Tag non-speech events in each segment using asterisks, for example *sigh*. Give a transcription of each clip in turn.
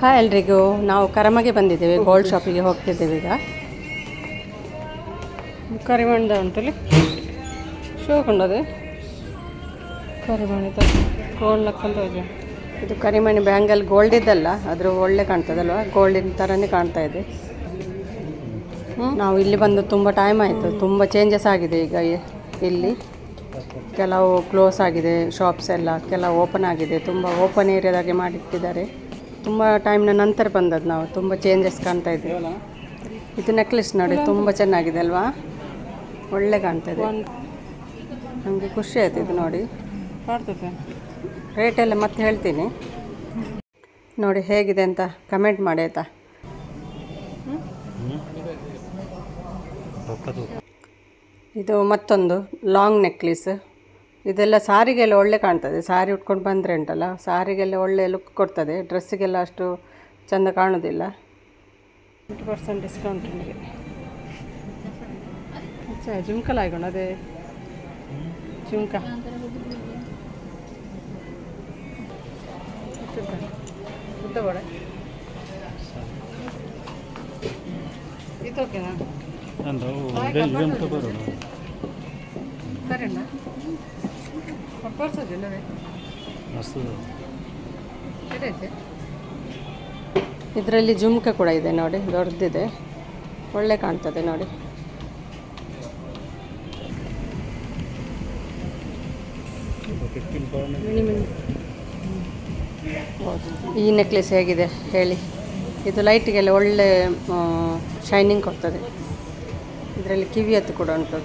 Hi ಎಲ್ರಿಗೂ. ನಾವು ಕರಮಗೆ ಬಂದಿದ್ದೇವೆ, ಗೋಲ್ಡ್ ಶಾಪಿಗೆ ಹೋಗ್ತಿದ್ದೇವೆ ಈಗ. ಕರಿಮಣ್ದ ಉಂಟಲ್ಲಿ ಶೋ ಕೊಂಡದೆ. ಕರಿಮಣಿ ಗೋಲ್ಡ್ ಹಾಕೊಂಡ ಹೋಗಿ ಇದು ಕರಿಮಣಿ ಬ್ಯಾಂಗಲ್ ಗೋಲ್ಡ್ ಇದ್ದಲ್ಲ ಅದ್ರ ಒಳ್ಳೆ ಕಾಣ್ತದಲ್ವ? ಗೋಲ್ಡಿನ ಥರನೇ ಕಾಣ್ತಾ ಇದೆ. ನಾವು ಇಲ್ಲಿ ಬಂದು ತುಂಬ ಟೈಮ್ ಆಯಿತು. ತುಂಬ ಚೇಂಜಸ್ ಆಗಿದೆ ಈಗ ಇಲ್ಲಿ. ಕೆಲವು ಕ್ಲೋಸ್ ಆಗಿದೆ ಶಾಪ್ಸ್ ಎಲ್ಲ, ಕೆಲವು ಓಪನ್ ಆಗಿದೆ. ತುಂಬ ಓಪನ್ ಏರಿಯಾದಾಗೆ ಮಾಡಿಟ್ಟಿದ್ದಾರೆ. ತುಂಬ ಟೈಮ್ನ ನಂತರ ಬಂದದ್ದು ನಾವು. ತುಂಬ ಚೇಂಜಸ್ ಕಾಣ್ತಾ ಇದೆ. ಇದು ನೆಕ್ಲೆಸ್ ನೋಡಿ ತುಂಬ ಚೆನ್ನಾಗಿದೆ ಅಲ್ವಾ? ಒಳ್ಳೆ ಕಾಣ್ತಾ ಇದೆ. ನಮಗೆ ಖುಷಿ ಆಯ್ತು ಇದು ನೋಡಿ. ರೇಟ್ ಎಲ್ಲ ಮತ್ತೆ ಹೇಳ್ತೀನಿ. ನೋಡಿ ಹೇಗಿದೆ ಅಂತ ಕಮೆಂಟ್ ಮಾಡಿ ಆಯಿತಾ? ಇದು ಮತ್ತೊಂದು ಲಾಂಗ್ ನೆಕ್ಲೇಸ್ ಇದೆಲ್ಲ ಸಾರಿಗೆಲ್ಲ ಒಳ್ಳೆ ಕಾಣ್ತದೆ. ಸಾರಿ ಉಟ್ಕೊಂಡು ಬಂದರೆ ಉಂಟಲ್ಲ ಸಾರಿಗೆಲ್ಲ ಒಳ್ಳೆ ಲುಕ್ ಕೊಡ್ತದೆ. ಡ್ರೆಸ್ಸಿಗೆಲ್ಲ ಅಷ್ಟು ಚೆಂದ ಕಾಣೋದಿಲ್ಲ. ಟ್ವೆಂಟಿ ಪರ್ಸೆಂಟ್ ಡಿಸ್ಕೌಂಟ್ ನಿಮಗೆ ಅಚ್ಚಾ ಜುಮ್ಕಲ ಆಯ್ಕೊಂಡು ಅದೇ? ಜುಮ್ಕ. ಉದ್ದ ಬೋಡೆ? ಇದು ಓಕೆನಾ ಸರಿ ಅಣ್ಣ. ಇದರಲ್ಲಿ ಜುಮ್ಕ ಕೂಡ ಇದೆ ನೋಡಿ ದೊಡ್ಡದಿದೆ ಒಳ್ಳೆ ಕಾಣ್ತದೆ ನೋಡಿ. ಈ ನೆಕ್ಲೆಸ್ ಹೇಗಿದೆ ಹೇಳಿ. ಇದು ಲೈಟಿಗೆಲ್ಲ ಒಳ್ಳೆ ಶೈನಿಂಗ್ ಕೊಡ್ತದೆ. ಇದರಲ್ಲಿ ಕಿವಿಯತ್ತು ಕೂಡ ಉಂಟು.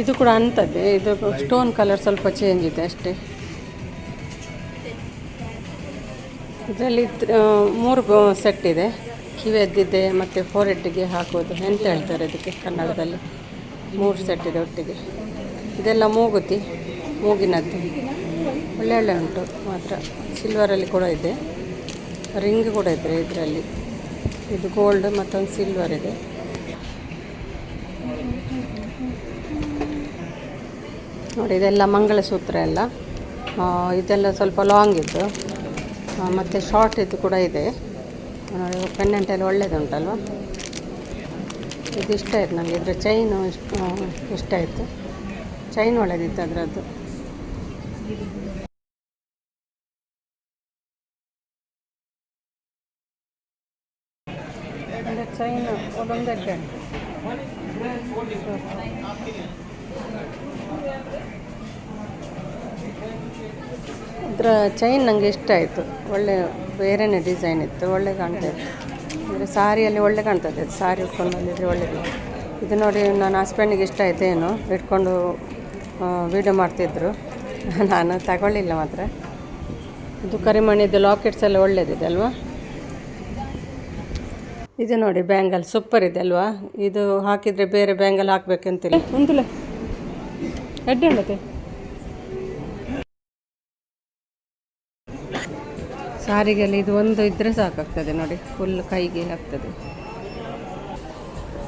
ಇದು ಕೂಡ ಅಂಥದ್ದೇ. ಇದು ಸ್ಟೋನ್ ಕಲರ್ ಸ್ವಲ್ಪ ಚೇಂಜ್ ಇದೆ ಅಷ್ಟೇ. ಇದರಲ್ಲಿ ಮೂರು ಸೆಟ್ ಇದೆ. ಕಿವಿಯದ್ದಿದೆ ಮತ್ತು ಫೋರ್ ಹೆಡ್ಗೆ ಹಾಕೋದು ಎಂತ ಹೇಳ್ತಾರೆ ಅದಕ್ಕೆ ಕನ್ನಡದಲ್ಲಿ? ಮೂರು ಸೆಟ್ ಇದೆ ಒಟ್ಟಿಗೆ. ಇದೆಲ್ಲ ಮೂಗುತಿ, ಮೂಗಿನದ್ದು. ಒಳ್ಳೆ ಒಳ್ಳೆ ಉಂಟು. ಮಾತ್ರ ಸಿಲ್ವರಲ್ಲಿ ಕೂಡ ಇದೆ. ರಿಂಗ್ ಕೂಡ ಇದೆ ಇದರಲ್ಲಿ. ಇದು ಗೋಲ್ಡ್ ಮತ್ತೊಂದು ಸಿಲ್ವರ್ ಇದೆ. ನೋಡಿ, ಇದೆಲ್ಲ ಮಂಗಳಸೂತ್ರ ಎಲ್ಲ. ಇದೆಲ್ಲ ಸ್ವಲ್ಪ ಲಾಂಗ್ ಇದ್ದು ಮತ್ತು ಶಾರ್ಟ್ ಇದು ಕೂಡ ಇದೆ. ನೋಡಿ ಪೆಂಡೆಂಟ್ ಎಲ್ಲ ಒಳ್ಳೇದುಂಟಲ್ವ? ಇದು ಇಷ್ಟ ಆಯ್ತು ನನಗೆ ಇದರ ಚೈನು ಇಷ್ಟ ಆಯಿತು. ಚೈನ್ ಒಳ್ಳೆದಿತ್ತು ಅದರದ್ದು. ಚೈನ್ ಒಂದೊಂದಕ್ಕೆ ಇದರ ಚೈನ್ ನನಗೆ ಇಷ್ಟ ಆಯಿತು. ಒಳ್ಳೆ ಬೇರೆನೇ ಡಿಸೈನ್ ಇತ್ತು, ಒಳ್ಳೆ ಕಾಣ್ತಾ ಇತ್ತು. ಅಂದರೆ ಸಾರಿಯಲ್ಲಿ ಒಳ್ಳೆ ಕಾಣ್ತದೆ ಸಾರಿ ಉಟ್ಕೊಂಡು ಬಂದಿದ್ರೆ ಒಳ್ಳೆಯದು ಇದು ನೋಡಿ ನನ್ನ ಹಸ್ಬೆಂಡಿಗೆ ಇಷ್ಟ ಆಯ್ತೇನು ಇಟ್ಕೊಂಡು ವೀಡಿಯೋ ಮಾಡ್ತಿದ್ರು. *laughs* ನಾನು ತಗೊಳ್ಳಿಲ್ಲ ಮಾತ್ರ. ಇದು ಕರಿಮಣಿದು ಲಾಕೆಟ್ಸ್ ಎಲ್ಲ ಒಳ್ಳೇದಿದೆ ಅಲ್ವಾ? ಇದು ನೋಡಿ ಬ್ಯಾಂಗಲ್ ಸೂಪರ್ ಇದೆ ಅಲ್ವಾ? ಇದು ಹಾಕಿದರೆ ಬೇರೆ ಬ್ಯಾಂಗಲ್ ಹಾಕಬೇಕಂತಿಲ್ಲ. ಉಂಟಲ್ಲ ಎಡ್ಡೆ ಹೇಳತ್ತೆ ಸಾರಿಗೆಲ್ಲ ಇದು ಒಂದು ಇದ್ದರೆ ಸಾಕಾಗ್ತದೆ ನೋಡಿ ಫುಲ್ ಕೈಗೆ ಆಗ್ತದೆ.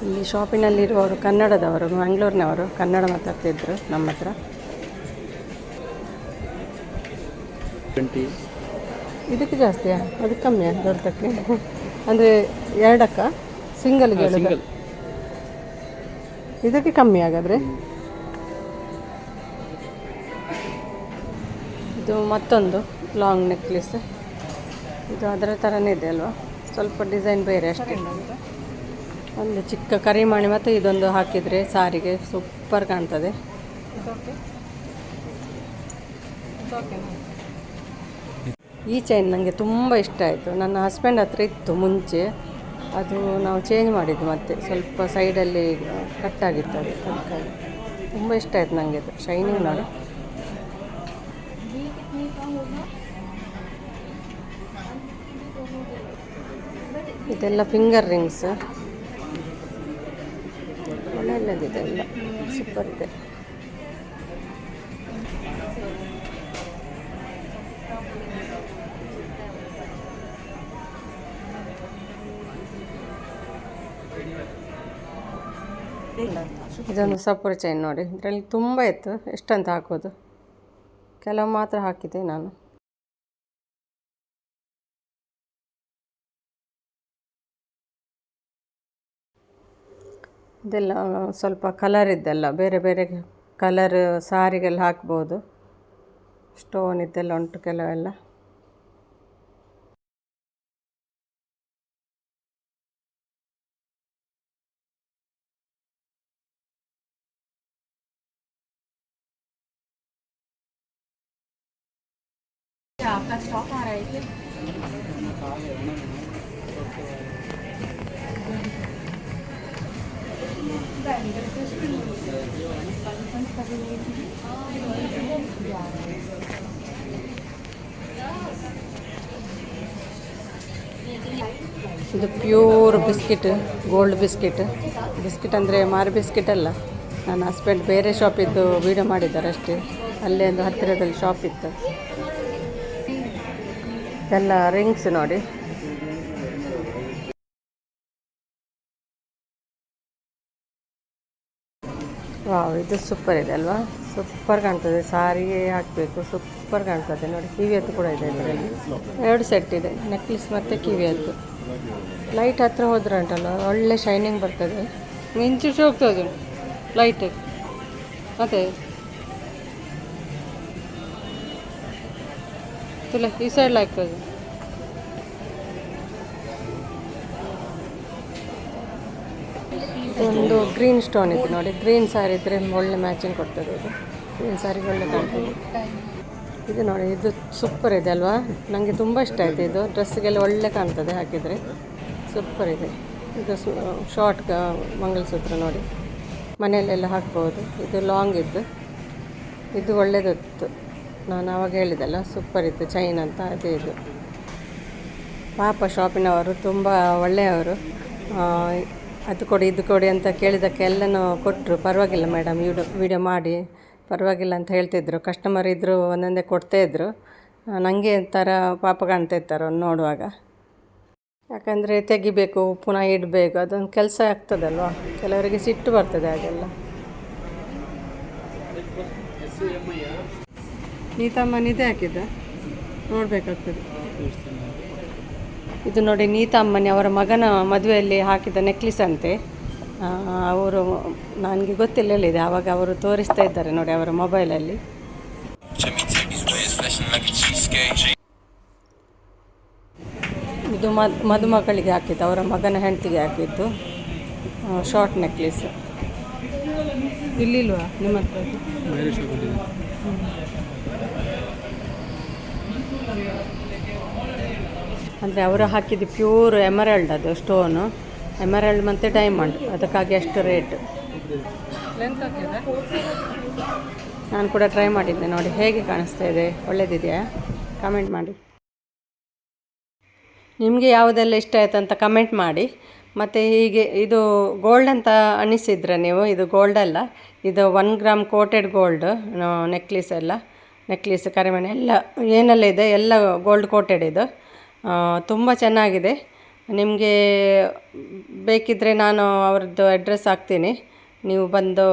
ಇಲ್ಲಿ ಶಾಪಿನಲ್ಲಿರುವವರು ಕನ್ನಡದವರು ಮ್ಯಾಂಗ್ಳೂರಿನವರು ಕನ್ನಡ ಮಾತಾಡ್ತಿದ್ರು ನಮ್ಮ ಹತ್ರ. ಇದಕ್ಕೆ ಜಾಸ್ತಿಯಾ? ಅದಕ್ಕೆ ಕಮ್ಮಿಯಾ ದೊಡ್ಡಕ್ಕೆ ಅಂದರೆ ಎರಡಕ್ಕ? ಸಿಂಗಲ್ಗೆ? ಸಿಂಗಲ್ ಇದಕ್ಕೆ ಕಮ್ಮಿ ಹಾಗಾದರೆ? ಇದು ಮತ್ತೊಂದು ಲಾಂಗ್ ನೆಕ್ಲೆಸ್ ಇದು ಅದರ ಥರನೇ ಇದೆ ಅಲ್ವಾ? ಸ್ವಲ್ಪ ಡಿಸೈನ್ ಬೇರೆ ಅಷ್ಟೇ. ಒಂದು ಚಿಕ್ಕ ಕರಿಮಣಿ ಮತ್ತು ಇದೊಂದು ಹಾಕಿದರೆ ಸಾರಿಗೆ ಸೂಪರ್ ಕಾಣ್ತದೆ. ಈ ಚೈನ್ ನನಗೆ ತುಂಬ ಇಷ್ಟ ಆಯಿತು. ನನ್ನ ಹಸ್ಬೆಂಡ್ ಹತ್ರ ಇತ್ತು ಮುಂಚೆ. ಅದು ನಾವು ಚೇಂಜ್ ಮಾಡಿದ್ದು ಮತ್ತೆ. ಸ್ವಲ್ಪ ಸೈಡಲ್ಲಿ ಕಟ್ಟಾಗಿತ್ತು ಅದು. ಅದಕ್ಕಾಗಿ. ತುಂಬ ಇಷ್ಟ ಆಯಿತು ನನಗೆ ಅದು. ಶೈನಿಂಗ್ ನೋಡಿ. ಇದೆಲ್ಲ ಫಿಂಗರ್ ರಿಂಗ್ಸ್ ಒಳ್ಳೆ ಇದೆಲ್ಲ ಸೂಪರ್ ಇದೆ. ಇದೊಂದು ಸಪೋರ ಚೈನ್ ನೋಡಿ. ಇದರಲ್ಲಿ ತುಂಬ ಇತ್ತು ಎಷ್ಟಂತ ಹಾಕೋದು? ಕೆಲವು ಮಾತ್ರ ಹಾಕಿದೆ ನಾನು. ಇದೆಲ್ಲ ಸ್ವಲ್ಪ ಕಲರ್ ಇದ್ದೆಲ್ಲ ಬೇರೆ ಬೇರೆ ಕಲರ್ ಸಾರಿಗೆಲ್ಲ ಹಾಕ್ಬೋದು. ಸ್ಟೋನ್ ಇದೆಲ್ಲ ಉಂಟು ಕೆಲವೆಲ್ಲ. ಇದು pure biscuit, gold biscuit. Biscuit ಅಂದರೆ ಮಾರು ಬಿಸ್ಕಿಟ್ ಅಲ್ಲ. ನನ್ನ ಹಸ್ಬೆಂಡ್ ಬೇರೆ ಶಾಪಿದ್ದು ವೀಡಿಯೋ ಮಾಡಿದ್ದಾರೆ ಅಷ್ಟೇ. ಅಲ್ಲೇ ಒಂದು ಹತ್ತಿರದಲ್ಲಿ ಶಾಪ್ ಇತ್ತು. ಎಲ್ಲ ರಿಂಗ್ಸ್ ನೋಡಿ. ವಾವ್, ಇದು ಸೂಪರ್ ಇದೆ ಅಲ್ವಾ? ಸೂಪರ್ ಕಾಣ್ತದೆ, ಸಾರಿಗೆ ಹಾಕಬೇಕು ಸೂಪರ್ ಕಾಣ್ತದೆ. ನೋಡಿ ಕಿವಿಯದ್ದು ಕೂಡ ಇದೆ ಇದರಲ್ಲಿ ಎರಡು ಸೆಟ್ ಇದೆ ನೆಕ್ಲೆಸ್ ಮತ್ತು ಕಿವಿಯದ್ದು ಲೈಟ್ ಹತ್ತಿರ ಹೋದ್ರೆ ಉಂಟಲ್ಲ, ಒಳ್ಳೆ ಶೈನಿಂಗ್ ಬರ್ತದೆ. ಮಿಂಚು ಹೋಗ್ತದೆ ಲೈಟ್ ಮತ್ತೆ? ತುಲ, ಈ ಸೈಡ್ ಆಗ್ತದೆ ಒಂದು ಗ್ರೀನ್ ಸ್ಟೋನ್ ಇದೆ ನೋಡಿ, ಗ್ರೀನ್ ಸ್ಯಾರಿ ಇದ್ದರೆ ಒಳ್ಳೆ ಮ್ಯಾಚಿಂಗ್ ಕೊಡ್ತದೆ ಇದು ಗ್ರೀನ್ ಸ್ಯಾರಿಗೆ ಒಳ್ಳೆ ಕಾಣ್ತದೆ ಇದು ನೋಡಿ, ಇದು ಸೂಪರ್ ಇದೆ ಅಲ್ವಾ? ನನಗೆ ತುಂಬ ಇಷ್ಟ ಆಯಿತು ಇದು. ಡ್ರೆಸ್ಗೆಲ್ಲ ಒಳ್ಳೆ ಕಾಣ್ತದೆ ಹಾಕಿದರೆ. ಸೂಪರ್ ಇದೆ. ಇದು ಶಾರ್ಟ್ ಮಂಗಲಸೂತ್ರ ನೋಡಿ. ಮನೆಯಲ್ಲೆಲ್ಲ ಹಾಕ್ಬೋದು. ಇದು ಲಾಂಗ್ ಇದ್ದು. ಇದು ಒಳ್ಳೆಯದಿತ್ತು ನಾನು ಆವಾಗ ಹೇಳಿದ್ದಲ್ಲ ಸೂಪರ್ ಇತ್ತು ಚೈನ್ ಅಂತ, ಅದೇ ಇದು. ಪಾಪ ಶಾಪಿನವರು ತುಂಬ ಒಳ್ಳೆಯವರು. ಅದು ಕೊಡಿ ಇದು ಕೊಡಿ ಅಂತ ಕೇಳಿದಕ್ಕೆ ಎಲ್ಲನೂ ಕೊಟ್ಟರು ಪರವಾಗಿಲ್ಲ ಮೇಡಮ್ ವಿಡಿಯೋ ವೀಡಿಯೋ ಮಾಡಿ. ಪರವಾಗಿಲ್ಲ ಅಂತ ಹೇಳ್ತಿದ್ರು. ಕಸ್ಟಮರ್ ಇದ್ದರು ಒಂದೊಂದೇ ಕೊಡ್ತಾ ಇದ್ದರು ನನಗೆ ಥರ ಪಾಪ ಕಾಣ್ತಾ ಅವ್ರು ನೋಡುವಾಗ. ಯಾಕಂದರೆ ತೆಗಿಬೇಕು ಪುನಃ ಇಡಬೇಕು ಅದೊಂದು ಕೆಲಸ ಆಗ್ತದಲ್ವಾ? ಕೆಲವರಿಗೆ ಸಿಟ್ಟು ಬರ್ತದೆ ಹಾಗೆಲ್ಲ. ನೀತಮ್ಮನಿದೆ ಹಾಕಿದ್ದ. ನೋಡಬೇಕಾಗ್ತದೆ. ಇದು ನೋಡಿ ನೀತಮ್ಮನಿ ಅವರ ಮಗನ ಮದುವೆಯಲ್ಲಿ ಹಾಕಿದ ನೆಕ್ಲೆಸ್ ಅಂತೆ. ಅವರು ನನಗೆ ಗೊತ್ತಿಲ್ಲ ಹೇಳಿದೆ ಆವಾಗ ಅವರು ತೋರಿಸ್ತಾ ಇದ್ದಾರೆ ನೋಡಿ ಅವರ ಮೊಬೈಲಲ್ಲಿ. ಇದು ಮದುಮಗಳಿಗೆ ಹಾಕಿದ್ದು ಅವರ ಮಗನ ಹೆಂಡತಿಗೆ ಹಾಕಿದ್ದು ಶಾರ್ಟ್ ನೆಕ್ಲೆಸ್ ಇಲ್ಲಿಲ್ವಾ? ನಿಮ್ಮ ಹತ್ರ? ಅಂದರೆ ಅವರು ಹಾಕಿದ್ದು ಪ್ಯೂರ್ ಎಮರಲ್ಡ್ ಅದು ಸ್ಟೋನು ಎಮರಲ್ಡ್ ಮತ್ತು ಡೈಮಂಡ್ ಅದಕ್ಕಾಗಿ ಅಷ್ಟು ರೇಟ್ ನಾನು ಕೂಡ ಟ್ರೈ ಮಾಡಿದ್ದೆ ನೋಡಿ. ಹೇಗೆ ಕಾಣಿಸ್ತಾ ಇದೆ? ಒಳ್ಳೆಯದಿದೆಯಾ ಕಮೆಂಟ್ ಮಾಡಿ. ನಿಮಗೆ ಯಾವುದೆಲ್ಲ ಇಷ್ಟ ಆಯ್ತು ಅಂತ ಕಮೆಂಟ್ ಮಾಡಿ. ಮತ್ತು ಹೀಗೆ ಇದು ಗೋಲ್ಡ್ ಅಂತ ಅನಿಸಿದ್ರೆ ನೀವು ಇದು ಗೋಲ್ಡ್ ಅಲ್ಲ. ಇದು one gram coated gold necklace ಎಲ್ಲ. ನೆಕ್ಲೆಸ್ ಕರಿಮಣೆ ಎಲ್ಲ ಏನೆಲ್ಲ ಇದೆ ಎಲ್ಲ ಗೋಲ್ಡ್ ಕೋಟೆಡ್ ಇದು. ತುಂಬ ಚೆನ್ನಾಗಿದೆ. ನಿಮಗೆ ಬೇಕಿದ್ದರೆ ನಾನು ಅವ್ರದ್ದು ಅಡ್ರೆಸ್ ಹಾಕ್ತೀನಿ. ನೀವು ಬಂದು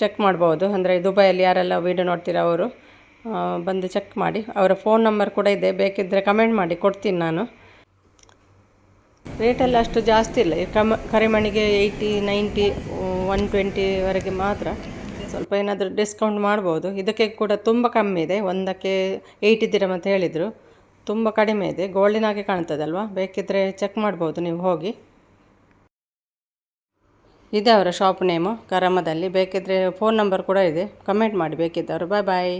ಚೆಕ್ ಮಾಡ್ಬೋದು. ಅಂದರೆ ದುಬೈಯಲ್ಲಿ ಯಾರೆಲ್ಲ ವೀಡಿಯೋ ನೋಡ್ತೀರ ಅವರು ಬಂದು ಚೆಕ್ ಮಾಡಿ. ಅವರ ಫೋನ್ ನಂಬರ್ ಕೂಡ ಇದೆ. ಬೇಕಿದ್ದರೆ ಕಮೆಂಟ್ ಮಾಡಿ. ಕೊಡ್ತೀನಿ ನಾನು. ರೇಟೆಲ್ಲ ಅಷ್ಟು ಜಾಸ್ತಿ ಇಲ್ಲ. ಕಮ, ಕರಿಮಣಿಗೆ ಏಯ್ಟಿ ನೈಂಟಿ ಒನ್ ಟ್ವೆಂಟಿವರೆಗೆ ಮಾತ್ರ. ಸ್ವಲ್ಪ ಏನಾದರೂ ಡಿಸ್ಕೌಂಟ್ ಮಾಡ್ಬೋದು. ಇದಕ್ಕೆ ಕೂಡ ತುಂಬ ಕಮ್ಮಿ ಇದೆ. ಒಂದಕ್ಕೆ ಏಯ್ಟಿ ಅಂತ ಹೇಳಿದರು. ತುಂಬ ಕಡಿಮೆ ಇದೆ. ಗೋಲ್ಡಿನ ಹಾಗೆ ಕಾಣ್ತದಲ್ವಾ? ಬೇಕಿದ್ದರೆ ಚೆಕ್ ಮಾಡ್ಬೋದು ನೀವು ಹೋಗಿ. ಇದೆ ಅವರ ಶಾಪ್ ನೇಮು ಕರಮದಲ್ಲಿ. ಬೇಕಿದ್ದರೆ ಫೋನ್ ನಂಬರ್ ಕೂಡ ಇದೆ. ಕಮೆಂಟ್ ಮಾಡಿ ಬೇಕಿದ್ದವರು. ಬಾಯ್ ಬಾಯ್